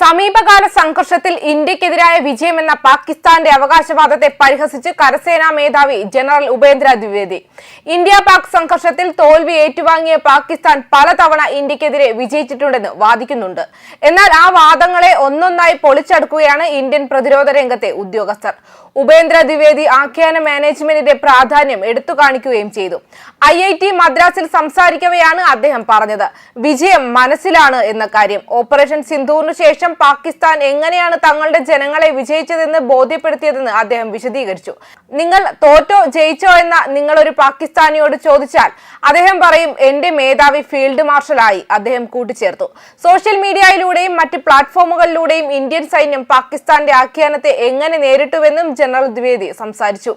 സമീപകാല സംഘർഷത്തിൽ ഇന്ത്യക്കെതിരായ വിജയമെന്ന പാകിസ്ഥാന്റെ അവകാശവാദത്തെ പരിഹസിച്ച് കരസേനാ മേധാവി ജനറൽ ഉപേന്ദ്ര ദ്വിവേദി. ഇന്ത്യ പാക് സംഘർഷത്തിൽ തോൽവി ഏറ്റുവാങ്ങിയ പാകിസ്ഥാൻ പലതവണ ഇന്ത്യക്കെതിരെ വിജയിച്ചിട്ടുണ്ടെന്ന് വാദിക്കുന്നുണ്ട്. എന്നാൽ ആ വാദങ്ങളെ ഒന്നൊന്നായി പൊളിച്ചടുക്കുകയാണ് ഇന്ത്യൻ പ്രതിരോധ രംഗത്തെ ഉദ്യോഗസ്ഥർ. ഉപേന്ദ്ര ദ്വിവേദി ആഖ്യാന മാനേജ്മെന്റിന്റെ പ്രാധാന്യം എടുത്തു കാണിക്കുകയും ചെയ്തു. ഐ ഐ ടി മദ്രാസിൽ സംസാരിക്കവെയാണ് അദ്ദേഹം പറഞ്ഞത്. വിജയം മനസ്സിലാണ് എന്ന കാര്യം. ഓപ്പറേഷൻ സിന്ധുവിനു ശേഷം പാകിസ്ഥാൻ എങ്ങനെയാണ് തങ്ങളുടെ ജനങ്ങളെ വിജയിച്ചതെന്ന് ബോധ്യപ്പെടുത്തിയതെന്ന് അദ്ദേഹം വിശദീകരിച്ചു. നിങ്ങൾ തോറ്റോ ജയിച്ചോ എന്ന നിങ്ങൾ ഒരു പാകിസ്ഥാനിയോട് ചോദിച്ചാൽ അദ്ദേഹം പറയും എന്റെ മേധാവി ഫീൽഡ് മാർഷലായി അദ്ദേഹം കൂട്ടിച്ചേർത്തു. സോഷ്യൽ മീഡിയയിലൂടെയും മറ്റ് പ്ലാറ്റ്ഫോമുകളിലൂടെയും ഇന്ത്യൻ സൈന്യം പാകിസ്ഥാന്റെ ആഖ്യാനത്തെ എങ്ങനെ നേരിട്ടുവെന്നും ജനറൽ ദ്വിവേദി സംസാരിച്ചു.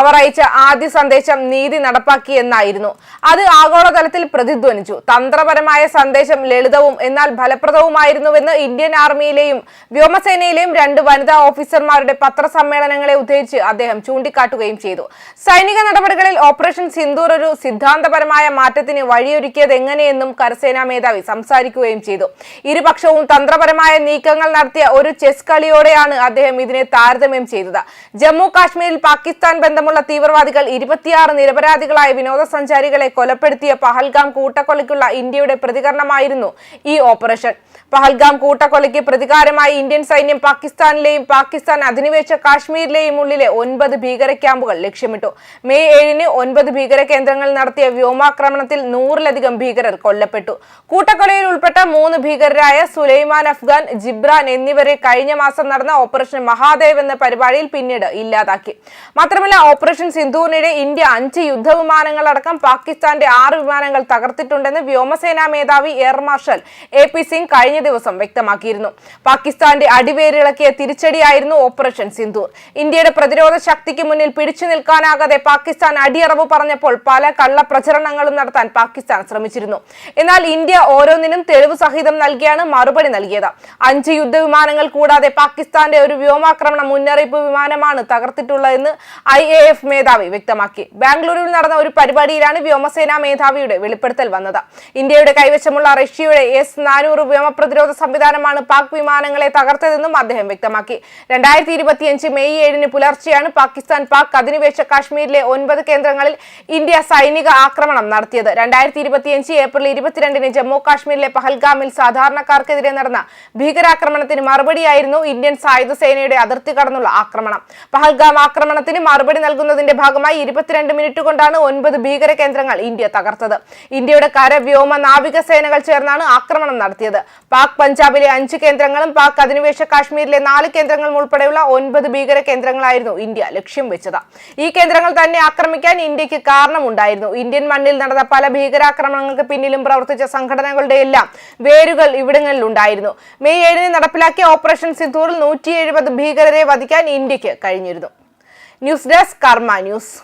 അവർ അയച്ച ആദ്യ സന്ദേശം നീതി നടപ്പാക്കി എന്നായിരുന്നു. അത് ആഗോളതലത്തിൽ പ്രതിധ്വനിച്ചു. തന്ത്രപരമായ സന്ദേശം ലളിതവും എന്നാൽ ഫലപ്രദവുമായിരുന്നുവെന്ന് ഇന്ത്യൻ ആർമിയിലെയും വ്യോമസേനയിലെയും രണ്ട് വനിതാ ഓഫീസർമാരുടെ പത്രസമ്മേളനങ്ങളെ ഉദ്ധരിച്ച് അദ്ദേഹം ചൂണ്ടിക്കാട്ടുകയും ചെയ്തു. സൈനിക നടപടികളിൽ ഓപ്പറേഷൻ സിന്ദൂർ ഒരു സിദ്ധാന്തപരമായ മാറ്റത്തിന് വഴിയൊരുക്കിയത് എങ്ങനെയെന്നും കരസേനാ മേധാവി സംസാരിക്കുകയും ചെയ്തു. ഇരുപക്ഷവും തന്ത്രപരമായ നീക്കങ്ങൾ നടത്തിയ ഒരു ചെസ് കളിയോടെയാണ് അദ്ദേഹം ഇതിനെ താരതമ്യം ചെയ്തത്. ജമ്മു കാശ്മീരിൽ പാകിസ്ഥാൻ ബന്ധമുള്ള തീവ്രവാദികൾ ഇരുപത്തിയാറ് നിരപരാധികളായ വിനോദസഞ്ചാരികളെ കൊലപ്പെടുത്തിയ പഹൽഗാം കൂട്ടക്കൊലയ്ക്കുള്ള ഇന്ത്യയുടെ പ്രതികരണമായിരുന്നു ഈ ഓപ്പറേഷൻ. പഹൽഗാം കൂട്ടക്കൊലയ്ക്ക് പ്രതികാരമായി ഇന്ത്യൻ സൈന്യം പാകിസ്ഥാനിലെയും പാകിസ്ഥാൻ അധിനിവേശ കാശ്മീരിലെയും ഉള്ളിലെ ഒൻപത് ഭീകര ക്യാമ്പുകൾ ലക്ഷ്യമിട്ടു. മെയ് ഏഴിന് ഒൻപത് ഭീകര കേന്ദ്രങ്ങൾ നടത്തിയ വ്യോമാക്രമണത്തിൽ നൂറിലധികം ഭീകരർ കൊല്ലപ്പെട്ടു. കൂട്ടക്കൊലയിൽ ഉൾപ്പെട്ട മൂന്ന് ഭീകരരായ സുലൈമാൻ അഫ്ഗാൻ ജിബ്രാൻ എന്നിവരെ കഴിഞ്ഞ മാസം നടന്ന ഓപ്പറേഷൻ മഹാദേവ് എന്ന പരിപാടിയിൽ പിന്നീട് ഇല്ലാതാക്കി. മാത്രമല്ല ഓപ്പറേഷൻ സിന്ധുവിനിടെ ഇന്ത്യ അഞ്ച് യുദ്ധവിമാനങ്ങളടക്കം പാകിസ്ഥാന്റെ ആറ് വിമാനങ്ങൾ തകർത്തിട്ടുണ്ടെന്ന് വ്യോമസേനാ മേധാവി air marshal A P Singh കഴിഞ്ഞ ദിവസം വ്യക്തമാക്കിയിരുന്നു. പാകിസ്ഥാന്റെ അടിവേരിളക്കിയ തിരിച്ചടിയായിരുന്നു ഓപ്പറേഷൻ സിന്ധൂർ ഇന്ത്യയുടെ പ്രതിരോധ ശക്തിക്ക് മുന്നിൽ പിടിച്ചു നിൽക്കാനാകാതെ പാകിസ്ഥാൻ അടിയറവ് പറഞ്ഞപ്പോൾ പല കള്ളപ്രചരണങ്ങളും നടത്താൻ പാകിസ്ഥാൻ ശ്രമിച്ചിരുന്നു. എന്നാൽ ഇന്ത്യ ഓരോന്നിനും തെളിവ് സഹിതം നൽകിയാണ് മറുപടി നൽകിയത്. അഞ്ച് യുദ്ധവിമാനങ്ങൾ കൂടാതെ പാകിസ്ഥാന്റെ ഒരു വ്യോമാക്രമണ മുന്നറിയിപ്പ് വിമാനമാണ് തകർത്തിട്ടുള്ളതെന്ന് ഐ എ എഫ് മേധാവി വ്യക്തമാക്കി. ബാംഗ്ലൂരിൽ നടന്ന ഒരു പരിപാടിയിലാണ് വ്യോമസേനാ മേധാവിയുടെ വെളിപ്പെടുത്തൽ വന്നത്. ഇന്ത്യയുടെ കൈവശമുള്ള റഷ്യയുടെ എസ് നാനൂറ് വ്യോമ പ്രതിരോധ സംവിധാനമാണ് പാക് വിമാനങ്ങളെ തകർത്തതെന്നും അദ്ദേഹം വ്യക്തമാക്കി. രണ്ടായിരത്തി ഇരുപത്തിയഞ്ച് മെയ് ഏഴിന് പുലർച്ചെയാണ് പാകിസ്ഥാൻ പാക് അധിനിവേശ കാശ്മീരിലെ ഒൻപത് കേന്ദ്രങ്ങളിൽ ഇന്ത്യ സൈനിക ആക്രമണം നടത്തിയത്. രണ്ടായിരത്തി ഇരുപത്തിയഞ്ച് ഏപ്രിൽ ഇരുപത്തിരണ്ടിന് ജമ്മു കാശ്മീരിലെ പഹൽഗാമിൽ സാധാരണക്കാർക്കെതിരെ നടന്ന ഭീകരാക്രമണത്തിന് മറുപടിയായിരുന്നു ഇന്ത്യൻ സായുധ സേനയുടെ അതിർത്തി കടന്നുള്ള ആക്രമണം. പഹൽഗാം ആക്രമണത്തിന് മറുപടി നൽകുന്നതിന്റെ ഭാഗമായി ഇരുപത്തിരണ്ട് മിനിറ്റ് കൊണ്ടാണ് ഒൻപത് ഭീകര കേന്ദ്രങ്ങൾ ഇന്ത്യ തകർത്തത്. ഇന്ത്യയുടെ കര വ്യോമ നാവിക സേനകൾ ചേർന്നാണ് ആക്രമണം നടത്തിയത്. പാക് പഞ്ചാബിലെ അഞ്ച് കേന്ദ്രങ്ങളും പാക് അധിനിവേശ കാശ്മീരിലെ നാല് കേന്ദ്രങ്ങളും ഉൾപ്പെടെയുള്ള ഒൻപത് ഭീകര കേന്ദ്രങ്ങളായിരുന്നു ഇന്ത്യ ലക്ഷ്യം വെച്ചത്. ഈ കേന്ദ്രങ്ങൾ തന്നെ ആക്രമിക്കാൻ ഇന്ത്യയ്ക്ക് കാരണമുണ്ടായിരുന്നു. ഇന്ത്യൻ മണ്ണിൽ നടന്ന പല ഭീകരാക്രമണങ്ങൾക്ക് പിന്നിലും പ്രവർത്തിച്ച സംഘടനകളുടെ എല്ലാം വേരുകൾ ഇവിടങ്ങളിൽ ഉണ്ടായിരുന്നു. മെയ് ഏഴിന് നടപ്പിലാക്കിയ ഓപ്പറേഷൻ സിന്ധൂറിൽ നൂറ്റി ഭീകരരെ വധിക്കാൻ ഇന്ത്യയ്ക്ക് കഴിഞ്ഞിരുന്നു. News desk Karma news.